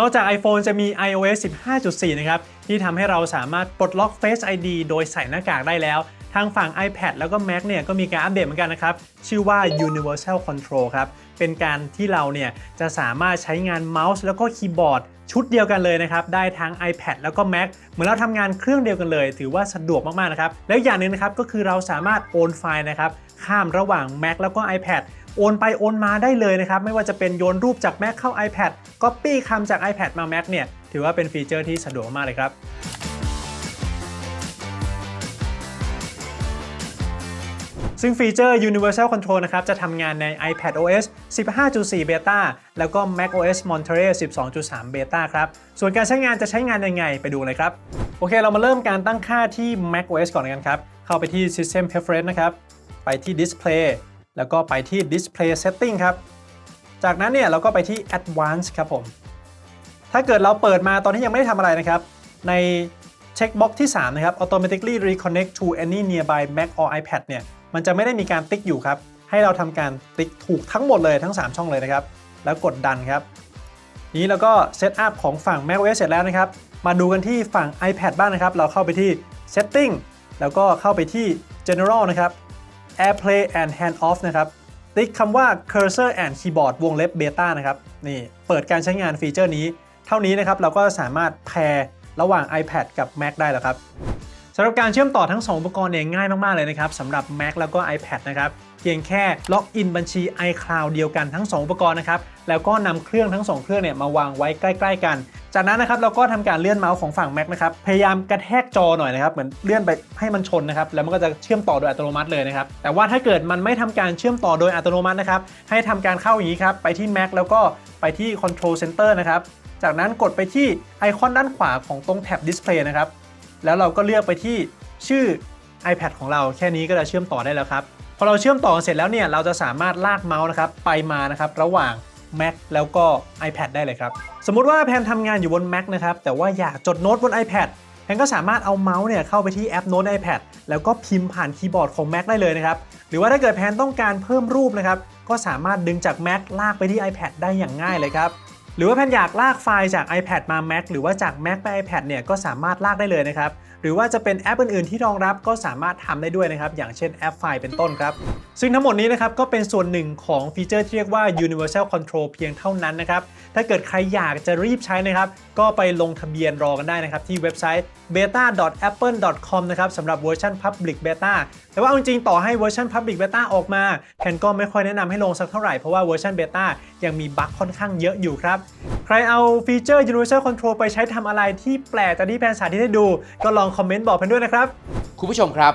นอกจาก iPhone จะมี iOS 15.4 นะครับ ที่ทำให้เราสามารถปลดล็อก Face ID โดยใส่หน้ากากได้แล้ว ทางฝั่ง iPad แล้วก็ Mac เนี่ยก็มีการอัปเดตเหมือนกันนะครับ ชื่อว่า Universal Control ครับ เป็นการที่เราเนี่ยจะสามารถใช้งานเมาส์แล้วก็คีย์บอร์ดชุดเดียวกันเลยนะครับ ได้ทั้ง iPad แล้วก็ Mac เหมือนเราทำงานเครื่องเดียวกันเลย ถือว่าสะดวกมาก ๆ นะครับ แล้วอย่างหนึ่งนะครับก็คือเราสามารถโอนไฟล์นะครับข้ามระหว่าง Mac แล้วก็ iPad โอนไปโอนมาได้เลยนะครับ ไม่ว่าจะเป็นโยนรูปจาก Mac เข้า iPad Copy คำจาก iPad มา Mac เนี่ยถือว่าเป็นฟีเจอร์ที่สะดวกมากเลยครับ ซึ่งฟีเจอร์ Universal Control นะครับจะทำงานใน iPad OS 15.4 Beta แล้วก็ Mac OS Monterey 12.3 Beta ครับ ส่วนการใช้งานจะใช้งานยังไงไปดูเลยครับ โอเค เรามาเริ่มการตั้งค่าที่ Mac OS ก่อนกันครับ เข้าไปที่ System Preference นะครับ ไปที่ Display แล้วก็ไปที่ Display Setting ครับ จากนั้นเนี่ยเราก็ไปที่ Advanced ครับผม ถ้าเกิดเราเปิดมาตอนที่ยังไม่ได้ทำอะไรนะครับ ในเช็คบ็อกที่ 3 นะครับ automatically reconnect to any nearby Mac or iPad เนี่ย มันจะไม่ได้มีการติ๊กอยู่ครับ ให้เราทำการติ๊กถูกทั้งหมดเลยทั้ง 3 ช่องเลยนะครับ แล้วกดดันครับ นี้เราก็เซตอัพของฝั่ง macOS เสร็จแล้วนะครับ มาดูกันที่ฝั่ง iPad บ้างนะครับ เราเข้าไปที่ setting แล้วก็เข้าไปที่ general นะครับ AirPlay and Hand Off นะครับ ติ๊กคำว่า cursor and keyboard วงเล็บ beta นะครับ นี่เปิดการใช้งานฟีเจอร์นี้ เท่านี้นะครับเราก็สามารถแพร์ระหว่าง iPad กับ Mac ได้แล้วครับ สำหรับการเชื่อมต่อทั้ง 2 อุปกรณ์เนี่ยง่ายมาก ๆ เลยนะครับสำหรับ Mac แล้วก็ iPad นะครับเพียงแค่ล็อกอินบัญชี iCloud เดียวกันทั้ง 2 อุปกรณ์นะครับแล้วก็นำเครื่องทั้ง 2 เครื่องเนี่ยมาวางไว้ใกล้ ๆ กัน จากนั้นนะครับเราก็ทำการเลื่อนเมาส์ของฝั่ง Mac นะครับพยายามกระแทกจอหน่อยนะครับเหมือนเลื่อนไปให้มันชนนะครับแล้วมันก็จะเชื่อมต่อโดยอัตโนมัติเลยนะครับแต่ว่าถ้าเกิดมันไม่ทำการเชื่อมต่อโดยอัตโนมัตินะครับให้ทำการเข้าอย่างนี้ครับไปที่ Mac แล้วก็ไปที่ Control Center นะครับจากนั้นกดไปที่ไอคอนด้านขวาของตรงแท็บ Display นะครับ แล้วเราก็เลือกไปที่ชื่อ iPad ของเราแค่นี้ก็จะเชื่อมต่อได้แล้วครับพอเราเชื่อมต่อเสร็จแล้วเนี่ยเราจะสามารถลากเมาส์นะครับไปมานะครับระหว่าง Mac แล้วก็ iPad ได้เลยครับ สมมุติว่าแพนทำงานอยู่บน Mac นะครับแต่ว่าอยากจดโน้ตบน iPad แพนก็สามารถเอาเมาส์เนี่ยเข้าไปที่แอปโน้ต iPad แล้วก็พิมพ์ผ่านคีย์บอร์ดของ Mac ได้เลยนะครับ หรือว่าถ้าเกิดแพนต้องการเพิ่มรูปนะครับก็สามารถดึงจาก Mac ลากไปที่ iPad ได้อย่างง่ายเลยครับ หรือว่าแพนอยากลากไฟล์จาก iPad มา Mac หรือว่าจาก Mac ไป iPad เนี่ยก็สามารถลากได้เลยนะครับ หรือว่าจะเป็นแอปอื่นๆที่รองรับก็สามารถทำได้ด้วยนะครับ อย่างเช่นแอปไฟล์เป็นต้นครับ ซึ่งทั้งหมดนี้นะครับก็เป็นส่วนหนึ่งของฟีเจอร์ที่เรียกว่า Universal Control เพียงเท่านั้นนะครับ ถ้าเกิดใครอยากจะรีบใช้นะครับ ก็ไปลงทะเบียนรอกันได้นะครับ ที่เว็บไซต์ beta.apple.com นะครับสำหรับเวอร์ชัน Public Beta แต่ว่าเอาจริงๆต่อให้เวอร์ชัน Public Beta ออกมาแพนก็ไม่ค่อยแนะนำให้ลงสักเท่าไหร่ เพราะว่าเวอร์ชัน Beta ยังมีบั๊กค่อนข้างเยอะอยู่ครับใครเอาฟีเจอร์ Universal Control ไปใช้ทำอะไรที่แปลกจากที่แพนสาธิตให้ดู ก็ลองคอมเมนต์บอกแพนด้วยนะครับ คุณผู้ชมครับ